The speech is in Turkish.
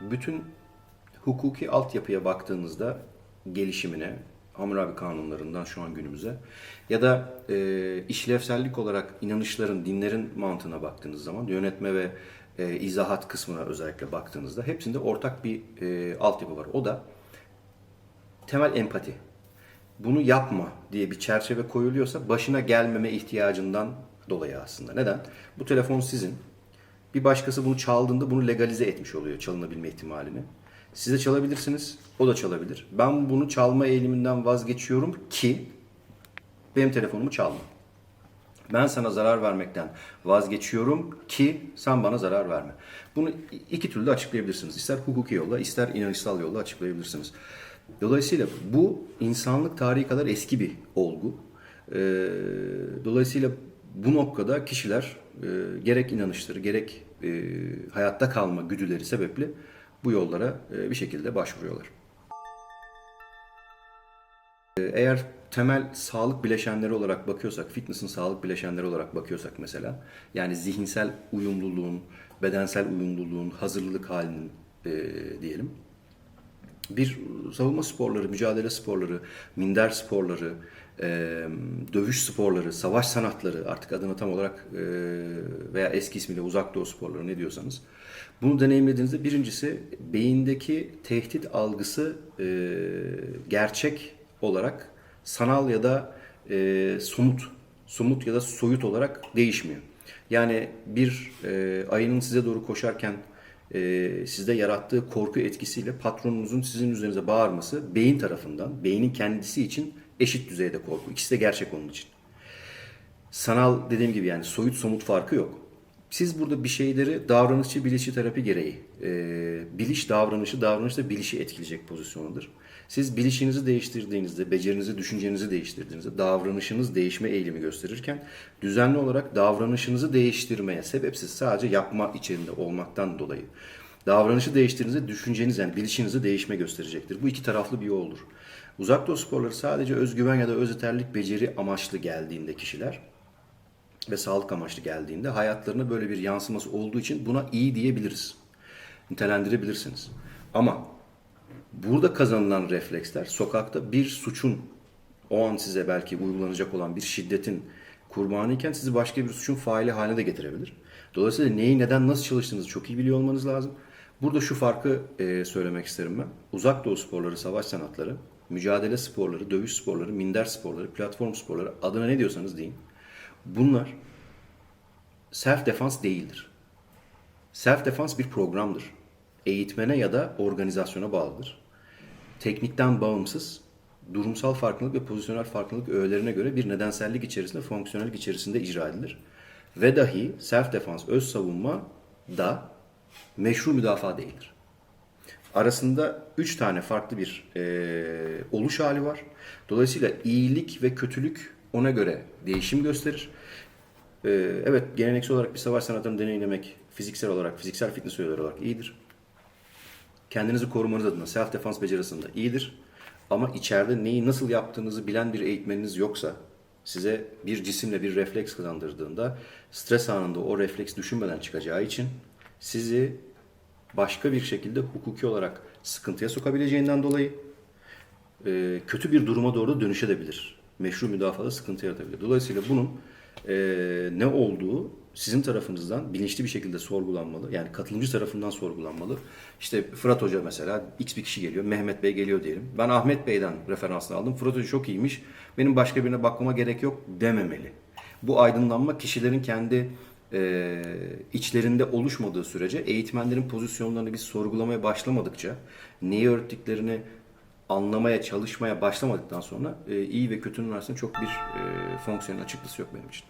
bütün hukuki altyapıya baktığınızda gelişimine, Hammurabi kanunlarından şu an günümüze ya da e, işlevsellik olarak inanışların, dinlerin mantığına baktığınız zaman yönetme ve e, izahat kısmına özellikle baktığınızda hepsinde ortak bir e, altyapı var. O da temel empati. Bunu yapma diye bir çerçeve koyuluyorsa başına gelmeme ihtiyacından dolayı aslında. Neden? Bu telefon sizin. Bir başkası bunu çaldığında bunu legalize etmiş oluyor çalınabilme ihtimalini. Siz de çalabilirsiniz, o da çalabilir. Ben bunu çalma eğiliminden vazgeçiyorum ki benim telefonumu çalma. Ben sana zarar vermekten vazgeçiyorum ki sen bana zarar verme. Bunu iki türlü açıklayabilirsiniz. İster hukuki yolla, ister inançsal yolla açıklayabilirsiniz. Dolayısıyla bu insanlık tarihi kadar eski bir olgu. Ee, dolayısıyla bu noktada kişiler e, gerek inanışları, gerek e, hayatta kalma güdüleri sebeple bu yollara e, bir şekilde başvuruyorlar. Ee, Eğer temel sağlık bileşenleri olarak bakıyorsak, fitness'ın sağlık bileşenleri olarak bakıyorsak mesela, yani zihinsel uyumluluğun, bedensel uyumluluğun, hazırlılık halinin e, diyelim. Bir savunma sporları, mücadele sporları, minder sporları, e, dövüş sporları, savaş sanatları artık adını tam olarak e, veya eski ismiyle uzak doğu sporları ne diyorsanız. Bunu deneyimlediğinizde birincisi beyindeki tehdit algısı e, gerçek olarak sanal ya da e, somut, somut ya da soyut olarak değişmiyor. Yani bir e, ayının size doğru koşarken e, sizde yarattığı korku etkisiyle patronunuzun sizin üzerinize bağırması beyin tarafından, beynin kendisi için eşit düzeyde korku. İkisi de gerçek onun için. Sanal dediğim gibi yani soyut somut farkı yok. Siz burada bir şeyleri davranışçı bilişçi terapi gereği, e, biliş davranışı, davranış da bilişi etkileyecek pozisyonudur. Siz bilişinizi değiştirdiğinizde, becerinizi, düşüncenizi değiştirdiğinizde davranışınız değişme eğilimi gösterirken düzenli olarak davranışınızı değiştirmeye, sebepsiz sadece yapma içerisinde olmaktan dolayı davranışı değiştirdiğinizde düşünceniz yani bilişinizi değişme gösterecektir. Bu iki taraflı bir yoldur. Uzak doğu sporları sadece özgüven ya da öz yeterlilik beceri amaçlı geldiğinde kişiler ve sağlık amaçlı geldiğinde hayatlarına böyle bir yansıması olduğu için buna iyi diyebiliriz. Nitelendirebilirsiniz. Ama burada kazanılan refleksler sokakta bir suçun o an size belki uygulanacak olan bir şiddetin kurbanıyken sizi başka bir suçun faili haline de getirebilir. Dolayısıyla neyi neden nasıl çalıştığınızı çok iyi biliyor olmanız lazım. Burada şu farkı e, söylemek isterim ben. Uzak doğu sporları, savaş sanatları, mücadele sporları, dövüş sporları, minder sporları, platform sporları adına ne diyorsanız deyin. Bunlar self defans değildir. Self defans bir programdır. Eğitmene ya da organizasyona bağlıdır. Teknikten bağımsız, durumsal farklılık ve pozisyonel farklılık öğelerine göre bir nedensellik içerisinde, fonksiyonellik içerisinde icra edilir. Ve dahi self defans, öz savunma da meşru müdafaa değildir. Arasında üç tane farklı bir e, oluş hali var. Dolayısıyla iyilik ve kötülük ona göre değişim gösterir. E, evet geleneksel olarak bir savaş sanatını deneyimlemek fiziksel olarak, fiziksel fitness öğeleri olarak iyidir. Kendinizi korumanız adına self defans becerisinde iyidir. Ama içeride neyi nasıl yaptığınızı bilen bir eğitmeniniz yoksa size bir cisimle bir refleks kazandırdığında stres anında o refleks düşünmeden çıkacağı için sizi başka bir şekilde hukuki olarak sıkıntıya sokabileceğinden dolayı e, kötü bir duruma doğru dönüşebilir. Meşru müdafada sıkıntı yaratabilir. Dolayısıyla bunun e, ne olduğu sizin tarafınızdan bilinçli bir şekilde sorgulanmalı. Yani katılımcı tarafından sorgulanmalı. İşte Fırat Hoca mesela X bir kişi geliyor, Mehmet Bey geliyor diyelim. Ben Ahmet Bey'den referansını aldım. Fırat Hoca çok iyiymiş. Benim başka birine bakmama gerek yok dememeli. Bu aydınlanma kişilerin kendi e, içlerinde oluşmadığı sürece eğitmenlerin pozisyonlarını biz sorgulamaya başlamadıkça neyi öğrettiklerini anlamaya, çalışmaya başlamadıktan sonra e, iyi ve kötünün arasında çok bir e, fonksiyonel açıklısı yok benim için.